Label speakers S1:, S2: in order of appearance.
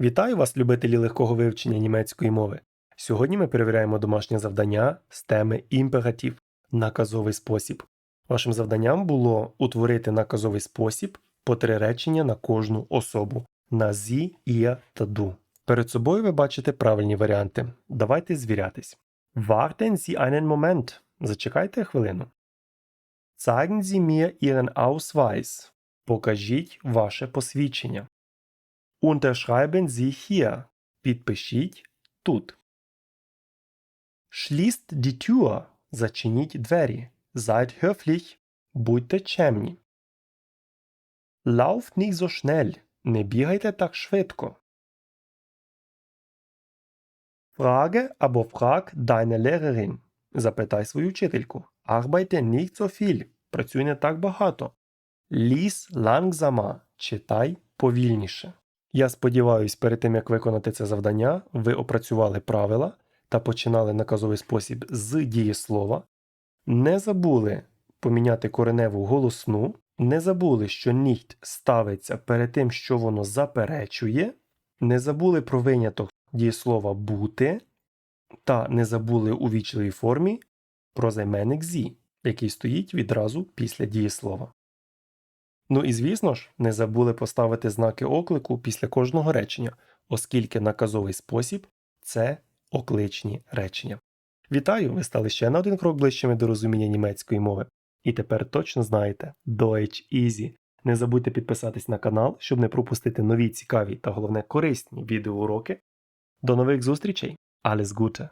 S1: Вітаю вас, любителі легкого вивчення німецької мови. Сьогодні ми перевіряємо домашнє завдання з теми імператив наказовий спосіб. Вашим завданням було утворити наказовий спосіб по три речення на кожну особу на зі, ihr та du. Перед собою ви бачите правильні варіанти. Давайте звірятись. Warten Sie einen Moment. Зачекайте хвилину. Zeigen Sie mir Ihren Ausweis. Покажіть ваше посвідчення. Unterschreiben Sie hier. Підпишіть тут. Schließt die Tür. Зачиніть двері. Seid höflich. Будьте чемні. Lauft nicht so schnell. Не бігайте так швидко. Frage або frag deine Lehrerin. Запитай свою вчительку. Arbeite nicht so viel. Працюй не так багато. Lies langsamer. Читай повільніше. Я сподіваюсь, перед тим як виконати це завдання, ви опрацювали правила та починали наказовий спосіб з дієслова, не забули поміняти кореневу голосну, не забули, що ніхт ставиться перед тим, що воно заперечує, не забули про виняток дієслова бути, та не забули у вічливій формі про займенник зі, який стоїть відразу після дієслова. Ну і звісно ж, не забули поставити знаки оклику після кожного речення, оскільки наказовий спосіб це окличні речення. Вітаю! Ви стали ще на один крок ближчими до розуміння німецької мови. І тепер точно знаєте Deutsch Easy. Не забудьте підписатись на канал, щоб не пропустити нові цікаві та головне корисні відеоуроки. До нових зустрічей! Alles Gute!